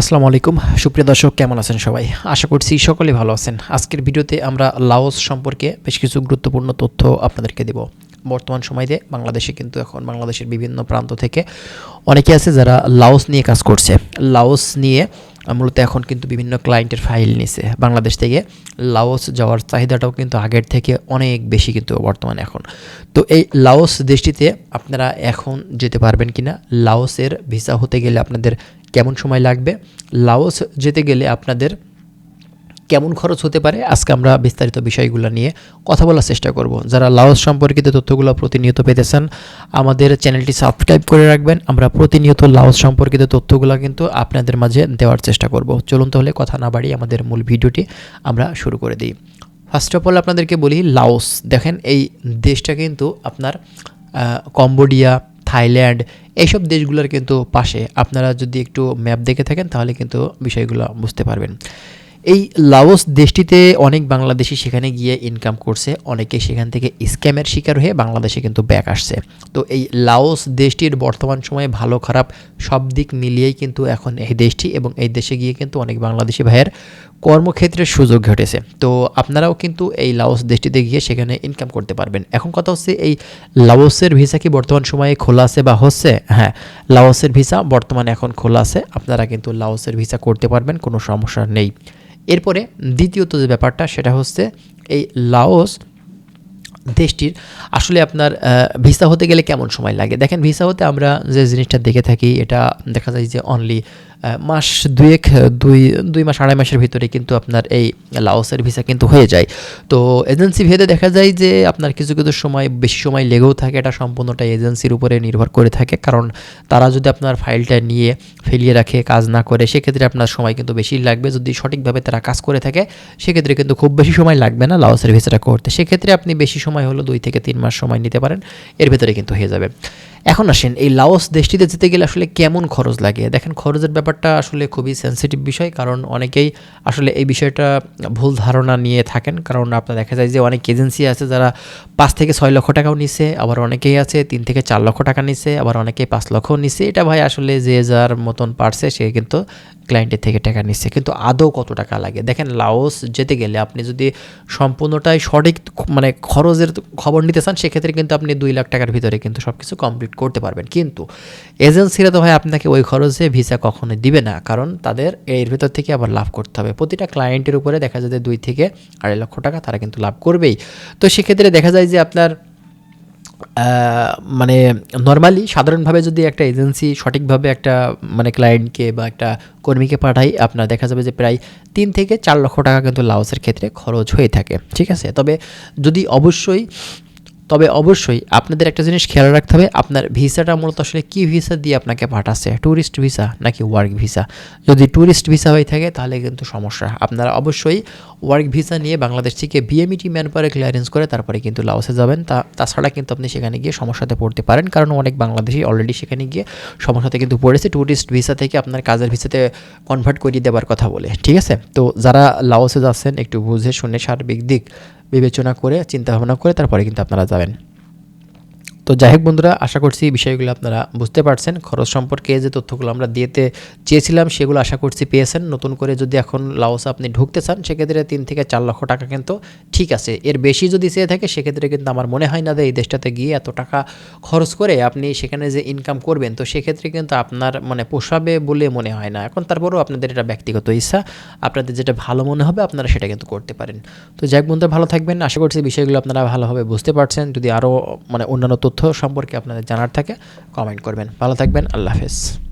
আসসালামু আলাইকুম। সুপ্রিয় দর্শক, কেমন আছেন সবাই? আশা করছি সকলে ভালো আছেন। আজকের ভিডিওতে আমরা লাওস সম্পর্কে বেশ কিছু গুরুত্বপূর্ণ তথ্য আপনাদেরকে দেব। বর্তমান সময়তে বাংলাদেশে কিন্তু এখন বাংলাদেশের বিভিন্ন প্রান্ত থেকে অনেকে আছে যারা লাওস নিয়ে কাজ করছে। লাওস নিয়ে মূলত এখন কিন্তু বিভিন্ন ক্লায়েন্টের ফাইল নিছে। বাংলাদেশ থেকে লাওস যাওয়ার চাহিদাটাও কিন্তু আগের থেকে অনেক বেশি কিন্তু বর্তমানে এখন। তো এই লাওস দেশটিতে আপনারা এখন যেতে পারবেন কি না লাওসের ভিসা হতে গেলে আপনাদের কেমন সময় লাগবে? লাওস যেতে গেলে আপনাদের কেমন খরচ হতে পারে, আজকে আমরা বিস্তারিত বিষয়গুলো নিয়ে কথা বলার চেষ্টা করব। যারা লাওস সম্পর্কিত তথ্যগুলো প্রতিনিয়ত পেতে চান আমাদের চ্যানেলটি সাবস্ক্রাইব করে রাখবেন। আমরা প্রতিনিয়ত লাওস সম্পর্কিত তথ্যগুলো কিন্তু আপনাদের মাঝে দেওয়ার চেষ্টা করব। চলুন তাহলে কথা না বাড়িয়ে আমাদের মূল ভিডিওটি আমরা শুরু করে দিই। ফার্স্ট অফ অল আপনাদেরকে বলি লাওস। দেখেন এই দেশটা কিন্তু আপনার কম্বোডিয়া, থাইল্যান্ড এইসব দেশগুলোর কিন্তু পাশে। আপনারা যদি একটু ম্যাপ দেখে থাকেন তাহলে কিন্তু বিষয়গুলো বুঝতে পারবেন। এই লাওস দেশটিতে অনেক বাংলাদেশি সেখানে গিয়ে ইনকাম করছে, অনেকে সেখান থেকে স্ক্যামের শিকার হয়ে বাংলাদেশে কিন্তু ব্যাক আসছে। তো এই লাওস দেশটির বর্তমান সময়ে ভালো খারাপ সব দিক মিলিয়েই কিন্তু এখন এই দেশটি এবং এই দেশে গিয়ে কিন্তু অনেক বাংলাদেশি ভাইয়ের কর্মক্ষেত্রের সুযোগ ঘটেছে। তো আপনারাও কিন্তু এই লাওস দেশটিতে গিয়ে সেখানে ইনকাম করতে পারবেন। এখন কথা হচ্ছে এই লাওসের ভিসা কি বর্তমান সময়ে খোলা আছে বা হচ্ছে? হ্যাঁ লাওসের ভিসা বর্তমানে এখন খোলা আছে। আপনারা কিন্তু লাওসের ভিসা করতে পারবেন, কোনো সমস্যা নেই। এরপরে দ্বিতীয়ত যে ব্যাপারটা সেটা হচ্ছে এই লাওস দেশটির আসলে আপনার ভিসা হতে গেলে কেমন সময় লাগে? দেখেন ভিসা হতে আমরা যে জিনিসটা দেখে থাকি, এটা দেখা যায় যে অনলি মাস দুয়েক, দুই দুই মাস, আড়াই মাসের ভিতরে কিন্তু আপনার এই লাওসের ভিসা কিন্তু হয়ে যায়। তো এজেন্সি ভেদে দেখা যায় যে আপনার কিছু কিছু সময় বেশি সময় লেগেও থাকে, এটা সম্পূর্ণটা এজেন্সির উপরে নির্ভর করে থাকে। কারণ তারা যদি আপনার ফাইলটা নিয়ে ফেলিয়ে রাখে, কাজ না করে, সেক্ষেত্রে আপনার সময় কিন্তু বেশি লাগবে। যদি সঠিকভাবে তারা কাজ করে থাকে, সেক্ষেত্রে কিন্তু খুব বেশি সময় লাগবে না লাওসের ভিসাটা করতে। সেক্ষেত্রে আপনি বেশি সময় হলো দুই থেকে তিন মাস সময় নিতে পারেন, এর ভেতরে কিন্তু হয়ে যাবে। এখন আসেন, এই লাওস দেশটিতে যেতে গেলে আসলে কেমন খরচ লাগে? দেখেন, খরচের ব্যাপারটা আসলে খুবই সেন্সিটিভ বিষয়, কারণ অনেকেই আসলে এই বিষয়টা ভুল ধারণা নিয়ে থাকেন। কারণ আপনার দেখা যায় যে অনেক এজেন্সি আছে যারা পাঁচ থেকে ছয় লক্ষ টাকাও নিছে, আবার অনেকেই আছে তিন থেকে চার লক্ষ টাকা নিছে, আবার অনেকেই পাঁচ লক্ষও নিছে। এটা ভাই আসলে যে যার মতন পারছে, সে কিন্তু ক্লায়েন্টের থেকে টাকা নিচ্ছে, কিন্তু আদৌ কত টাকা লাগে? দেখেন লাওস যেতে গেলে আপনি যদি সম্পূর্ণটাই সঠিক মানে খরচের খবর নিতে চান, সেক্ষেত্রে কিন্তু আপনি দুই লাখ টাকার ভিতরে কিন্তু সব কিছু কমপ্লিট করতে পারবেন। কিন্তু এজেন্সিরা তো ভাই আপনাকে ওই খরচে ভিসা কখনোই দিবে না, কারণ তাদের এর ভিতর থেকে আবার লাভ করতে হবে। প্রতিটা ক্লায়েন্টের উপরে দেখা যায় দুই থেকে আড়াই লক্ষ টাকা তারা কিন্তু লাভ করবেই। তো সেক্ষেত্রে দেখা যায় যে আপনার মানে নর্মালি সাধারণভাবে যদি একটা এজেন্সি সঠিকভাবে একটা মানে ক্লায়েন্টকে বা একটা কর্মীকে পাঠাই আপনার দেখা যাবে যে প্রায় তিন থেকে চার লক্ষ টাকা কিন্তু লাউসের ক্ষেত্রে খরচ হয়ে থাকে। ঠিক আছে? তবে যদি অবশ্যই তবে অবশ্যই আপনাদের একটা জিনিস খেয়াল রাখতে হবে, আপনার ভিসাটা মূলত আসলে কী ভিসা দিয়ে আপনাকে পাঠাচ্ছে? ট্যুরিস্ট ভিসা নাকি ওয়ার্ক ভিসা? যদি ট্যুরিস্ট ভিসা হয়ে থাকে তাহলে কিন্তু সমস্যা। আপনারা অবশ্যই ওয়ার্ক ভিসা নিয়ে বাংলাদেশ থেকে বিএমইটি ম্যান পাওয়ারে ক্লিয়ারেন্স করে তারপরে কিন্তু লাওসে যাবেন। তা, তাছাড়া কিন্তু আপনি সেখানে গিয়ে সমস্যাতে পড়তে পারেন, কারণ অনেক বাংলাদেশি অলরেডি সেখানে গিয়ে সমস্যাতে কিন্তু পড়েছে। ট্যুরিস্ট ভিসা থেকে আপনার কাজের ভিসাতে কনভার্ট করিয়ে দেওয়ার কথা বলে, ঠিক আছে? তো যারা লাওসে যাচ্ছেন একটু বুঝে শুনে সার্বিক দিক বিবেচনা করে চিন্তা ভাবনা করে তারপরে কিন্তু আপনারা যাবেন। তো যাই হোক বন্ধুরা, আশা করছি বিষয়গুলো আপনারা বুঝতে পারছেন। খরচ সম্পর্কে যে তথ্যগুলো আমরা দিতে চেয়েছিলাম, সেগুলো আশা করছি পেয়েছেন। নতুন করে যদি এখন লাওস আপনি ঢুকতে চান, সেক্ষেত্রে তিন থেকে চার লক্ষ টাকা কিন্তু ঠিক আছে। এর বেশি যদি চেয়ে থাকে, সেক্ষেত্রে কিন্তু আমার মনে হয় না যে এই দেশটাতে গিয়ে এত টাকা খরচ করে আপনি সেখানে যে ইনকাম করবেন, তো সেক্ষেত্রে কিন্তু আপনার মানে পোষাবে বলে মনে হয় না। এখন তারপরেও আপনাদের এটা ব্যক্তিগত ইচ্ছা। আপনাদের যেটা ভালো মনে হবে, আপনারা সেটা কিন্তু করতে পারেন। তো যাই হোক বন্ধুরা, ভালো থাকবেন। আশা করছি বিষয়গুলো আপনারা ভালোভাবে বুঝতে পারছেন। যদি আরও মানে অন্যান্য তথ্য সম্পর্কে আপনাদের জানার থাকে কমেন্ট করবেন। ভালো থাকবেন আল্লাহ হাফেজ।